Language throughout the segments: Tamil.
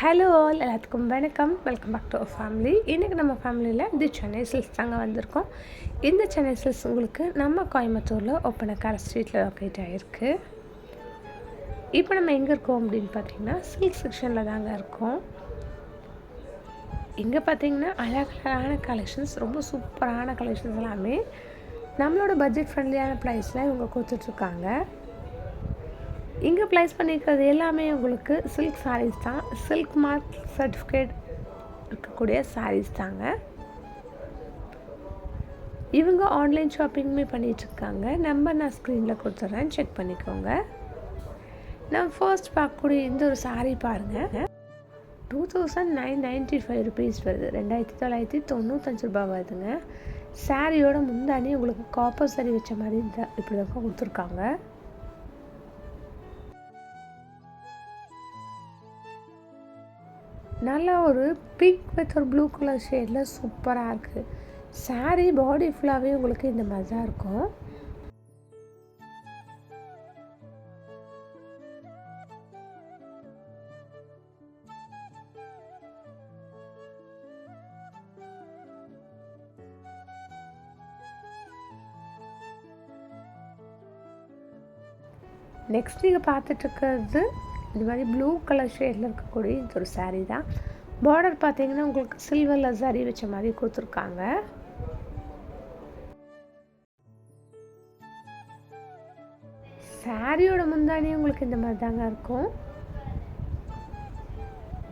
ஹலோ ஆல் எல்லாத்துக்கும் வணக்கம். Welcome back to our family இன்றைக்கி நம்ம ஃபேமிலியில் தி சென்னை சில்ஸ் தாங்க வந்திருக்கோம். இந்த சென்னை சில்ஸ் உங்களுக்கு நம்ம கோயம்புத்தூரில் ஒப்பனக்கார ஸ்ட்ரீட்டில் லொக்கேட் ஆகிருக்கு இப்போ நம்ம எங்கே இருக்கோம் அப்படின்னு பார்த்தீங்கன்னா சில்க் செக்ஷனில் தாங்க இருக்கோம். இங்கே பார்த்தீங்கன்னா அழகழகான கலெக்ஷன்ஸ் ரொம்ப சூப்பரான கலெக்ஷன்ஸ் எல்லாமே நம்மளோட பட்ஜெட் ஃப்ரெண்ட்லியான ப்ரைஸில் இவங்க கொடுத்துட்ருக்காங்க இங்கே ப்ளேஸ் பண்ணியிருக்கிறது எல்லாமே உங்களுக்கு சில்க் சாரீஸ் தான். சில்க் மார்க் சர்டிஃபிகேட் இருக்கக்கூடிய சாரீஸ் தாங்க. இவங்க ஆன்லைன் ஷாப்பிங்குமே பண்ணிகிட்ருக்காங்க நம்பர் நான் ஸ்க்ரீனில் கொடுத்துட்றேன் செக் பண்ணிக்கோங்க. நான் ஃபர்ஸ்ட் பார்க்கக்கூடிய இந்த ஒரு சாரீ பாருங்கள் two thousand nine ninety five rupees வருது. ரெண்டாயிரத்தி தொள்ளாயிரத்தி தொண்ணூத்தஞ்சு ரூபாய் வருதுங்க. சாரியோட முந்தானே உங்களுக்கு காப்பர் சாரி வச்ச மாதிரி இந்த இப்படி தான் கொடுத்துருக்காங்க. நல்லா ஒரு பிங்க் வித் ஒரு ப்ளூ கலர் ஷேடில் சூப்பராக இருக்குது சாரீ பாடி ஃபுல்லாகவே உங்களுக்கு இந்த மாதிரி தான் இருக்கும். நெக்ஸ்ட் நீங்கள் பார்த்துட்ருக்கிறது இது மாதிரி ப்ளூ கலர் ஷேடில் இருக்கக்கூடிய இது ஒரு சாரீ தான். பார்டர் பார்த்தீங்கன்னா உங்களுக்கு சில்வரில் சரி வச்ச மாதிரி கொடுத்துருக்காங்க. சாரியோட முந்தானி உங்களுக்கு இந்த மாதிரி தாங்க இருக்கும்.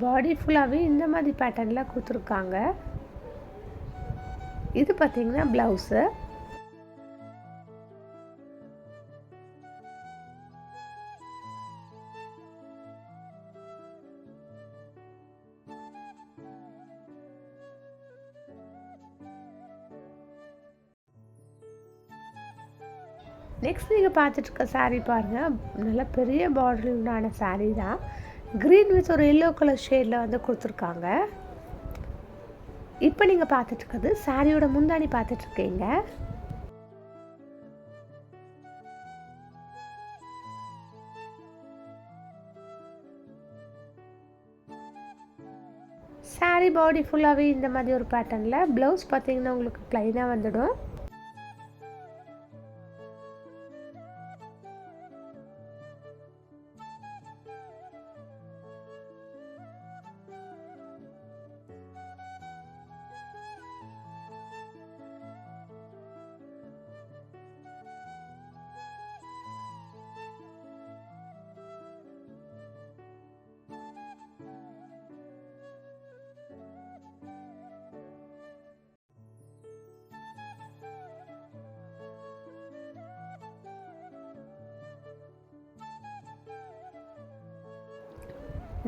பாடி ஃபுல்லாகவே இந்த மாதிரி பேட்டர்னில் கொடுத்துருக்காங்க. இது பார்த்தீங்கன்னா ப்ளவுஸு நெக்ஸ்ட் நீங்கள் பார்த்துட்ருக்க சாரீ பாருங்கள் நல்ல பெரிய பார்டர் உண்டான சாரீ தான். க்ரீன் வித் ஒரு எல்லோ கலர் ஷேடில் வந்து கொடுத்துருக்காங்க. இப்போ நீங்கள் பார்த்துட்ருக்கிறது சாரியோட முந்தாணி பார்த்துட்ருக்கீங்க சாரீ பாடி ஃபுல்லாகவே இந்த மாதிரி ஒரு பேட்டர்னில் ப்ளவுஸ் பார்த்தீங்கன்னா உங்களுக்கு ப்ளைனாக வந்துடும்.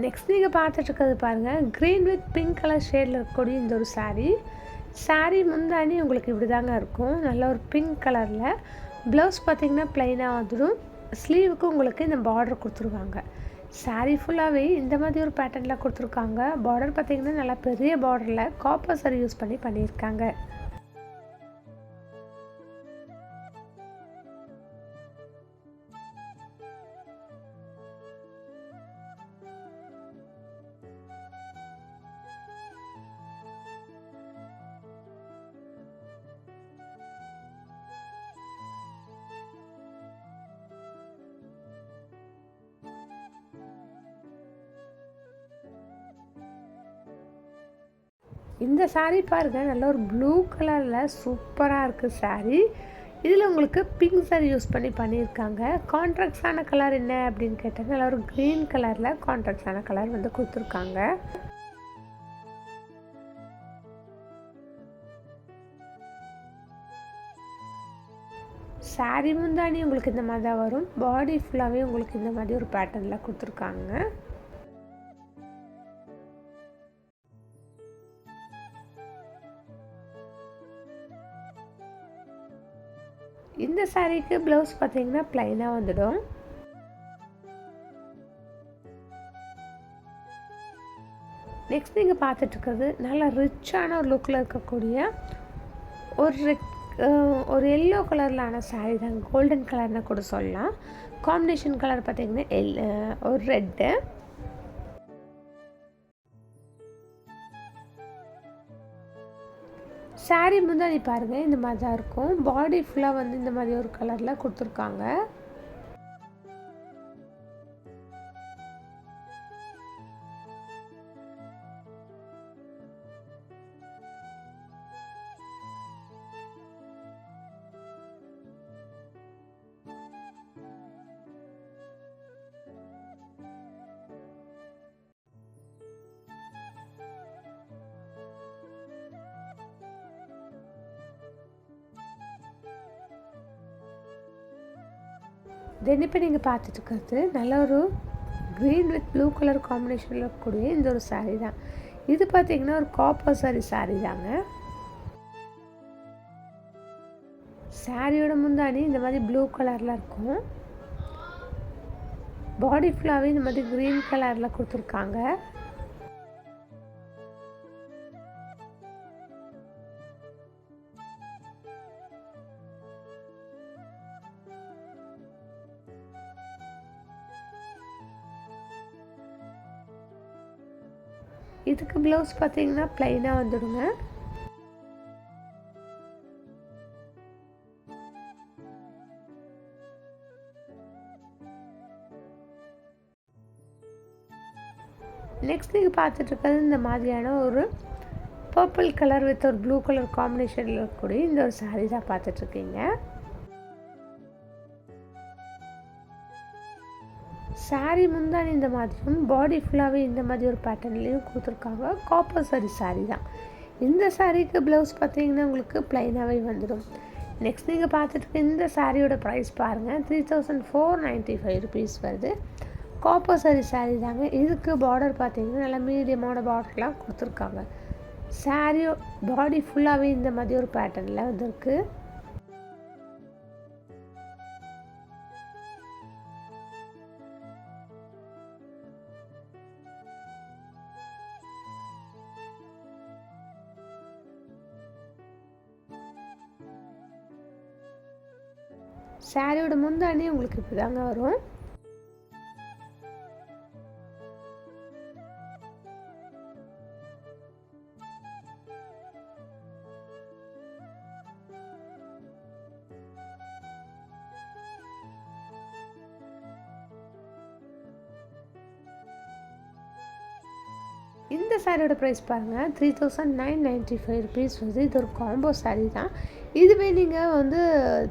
நெக்ஸ்ட் நீங்கள் பார்த்துட்ருக்கிறது பாருங்கள் க்ரீன் வித் பிங்க் கலர் ஷேடில் இருக்கக்கூடிய இந்த ஒரு சாரீ சாரீ முந்தாணி உங்களுக்கு இப்படி தாங்க இருக்கும். நல்ல ஒரு பிங்க் கலரில் ப்ளவுஸ் பார்த்திங்கன்னா ப்ளைனாக வந்துடும். ஸ்லீவுக்கு உங்களுக்கு இந்த பார்டர் கொடுத்துருவாங்க சாரீ ஃபுல்லாகவே இந்த மாதிரி ஒரு பேட்டர்னில் கொடுத்துருக்காங்க. பார்டர் பார்த்திங்கன்னா நல்லா பெரிய பார்டரில் காப்பர் சாரி யூஸ் பண்ணி பண்ணியிருக்காங்க. இந்த சாரீ பாருங்கள் நல்ல ஒரு ப்ளூ கலரில் சூப்பராக இருக்குது சாரீ இதில் உங்களுக்கு பிங்க் சாரி யூஸ் பண்ணி பண்ணியிருக்காங்க. கான்ட்ராக்ட்ஸான கலர் என்ன அப்படின்னு கேட்டாங்க நல்லா ஒரு க்ரீன் கலரில் கான்ட்ராக்ட்ஸான கலர் வந்து கொடுத்துருக்காங்க. சாரி முந்தானி உங்களுக்கு இந்த மாதிரி தான் வரும். பாடி ஃபுல்லாகவே உங்களுக்கு இந்த மாதிரி ஒரு பேட்டர்னில் கொடுத்துருக்காங்க. இந்த சாரீக்கு ப்ளவுஸ் பார்த்தீங்கன்னா ப்ளைனாக வந்துடும். நெக்ஸ்ட் நீங்கள் பார்த்துட்ருக்கிறது நல்லா ரிச்சான ஒரு லுக்கில் இருக்கக்கூடிய ஒரு ஒரு எல்லோ கலர்லான சாரீ தான். கோல்டன் கலர்னு கூட சொல்லலாம். காம்பினேஷன் கலர் பார்த்திங்கன்னா எல் ஒரு ரெட்டு சாரீ முந்தானி பாருங்கள் இந்த மாதிரி தான் இருக்கும் பாடி ஃபுல்லாக வந்து இந்த மாதிரி ஒரு கலரில் கொடுத்துருக்காங்க. தென் இப்போ நீங்கள் பார்த்துட்டு நல்ல ஒரு க்ரீன் வித் ப்ளூ கலர் காம்பினேஷனில் இருக்கக்கூடிய இந்த ஒரு சாரீ தான். இது பார்த்திங்கன்னா ஒரு காப்பர் சாரி சாரீ தாங்க. சாரியோட முந்தானி இந்த மாதிரி ப்ளூ கலரில் இருக்கும். பாடி ஃபுல்லாகவே இந்த மாதிரி க்ரீன் கலரில் கொடுத்துருக்காங்க. இதுக்கு ப்ளவுஸ் பார்த்தீங்கன்னா ப்ளைனாக வந்துடுங்க. நெக்ஸ்ட் நீங்கள் பார்த்துட்ருக்கிறது இந்த மாதிரியான ஒரு பர்பிள் கலர் வித் ஒரு ப்ளூ கலர் காம்பினேஷனில் இருக்கக்கூடிய இந்த ஒரு சாரீ தான் பார்த்துட்ருக்கீங்க சாரீ முந்தானி இந்த மாதிரியும் பாடி ஃபுல்லாகவே இந்த மாதிரி ஒரு பேட்டர்ன்லேயும் கொடுத்துருக்காங்க. காப்பர் சாரி சாரீ தான். இந்த சாரீக்கு ப்ளவுஸ் பார்த்தீங்கன்னா உங்களுக்கு ப்ளைனாகவே வந்துடும். நெக்ஸ்ட் நீங்கள் பார்த்துட்டு இந்த சாரியோட ப்ரைஸ் பாருங்கள் three thousand four ninety five rupees வருது. காப்பர் சாரி சாரி தாங்க. இதுக்கு பார்டர் பார்த்தீங்கன்னா நல்லா மீடியமான பார்டர்லாம் கொடுத்துருக்காங்க. சாரியோ பாடி ஃபுல்லாகவே இந்த மாதிரி ஒரு பேட்டர்னில் வந்துருக்கு. சாரியோட முந்தானே உங்களுக்கு இப்படி தாங்க வரும். இந்த சாரியோட ப்ரைஸ் பாருங்கள் three thousand nine ninety five rupees வந்து இது ஒரு காம்போ சாரீ தான். இதுவே நீங்கள் வந்து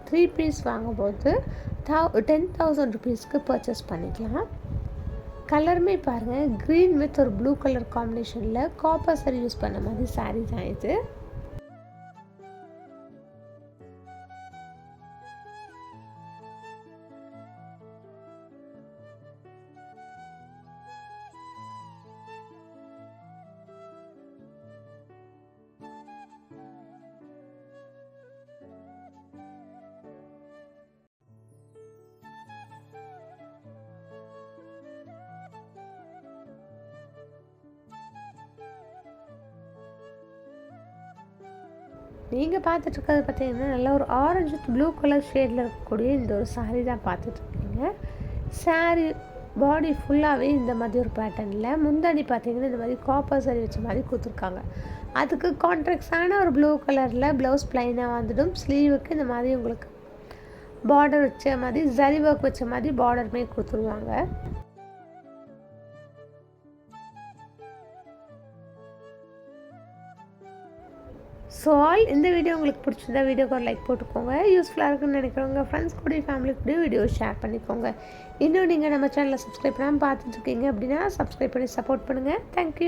த்ரீ பீஸ் வாங்கும்போது தௌ டென் தௌசண்ட் ருபீஸ்க்கு பர்ச்சேஸ் பண்ணிக்கலாம். கலருமே பாருங்கள் க்ரீன் வித் ஒரு ப்ளூ கலர் காம்பினேஷனில் காப்பர் சாரி யூஸ் பண்ண மாதிரி சாரீ தான் இது. நீங்கள் பார்த்துட்ருக்கிறது பார்த்தீங்கன்னா நல்ல ஒரு ஆரஞ்சு ப்ளூ கலர் ஷேடில் இருக்கக்கூடிய இந்த ஒரு சாரீ தான் பார்த்துட்ருக்கீங்க. சாரீ பாடி ஃபுல்லாகவே இந்த மாதிரி ஒரு பேட்டர்னில் முந்தாடி பார்த்தீங்கன்னா இந்த மாதிரி காப்பர் சாரி வச்ச மாதிரி கொடுத்துருக்காங்க. அதுக்கு கான்ட்ராக்ட்ஸான ஒரு ப்ளூ கலரில் ப்ளவுஸ் ப்ளைனாக வந்துடும். ஸ்லீவுக்கு இந்த மாதிரி உங்களுக்கு பார்டர் வச்ச மாதிரி ஜரி ஒர்க் வச்ச மாதிரி பார்டருமே கொடுத்துருவாங்க. ஸோ ஆல் இந்த வீடியோ உங்களுக்கு பிடிச்சிருந்தா வீடியோக்கு ஒரு லைக் போட்டுக்கோங்க. யூஸ்ஃபுல்லாக இருக்குன்னு நினைக்கிறவங்க ஃப்ரெண்ட்ஸ் கூட ஃபேமிலி கூட வீடியோ ஷேர் பண்ணிக்கோங்க. இன்னும் நீங்கள் நம்ம சேனலில் சப்ஸ்கிரைப் பண்ணாமல் பார்த்துட்டு இருக்கீங்க அப்படின்னா சப்ஸ்கிரைப் பண்ணி சப்போர்ட் பண்ணுங்கள் தேங்க்யூ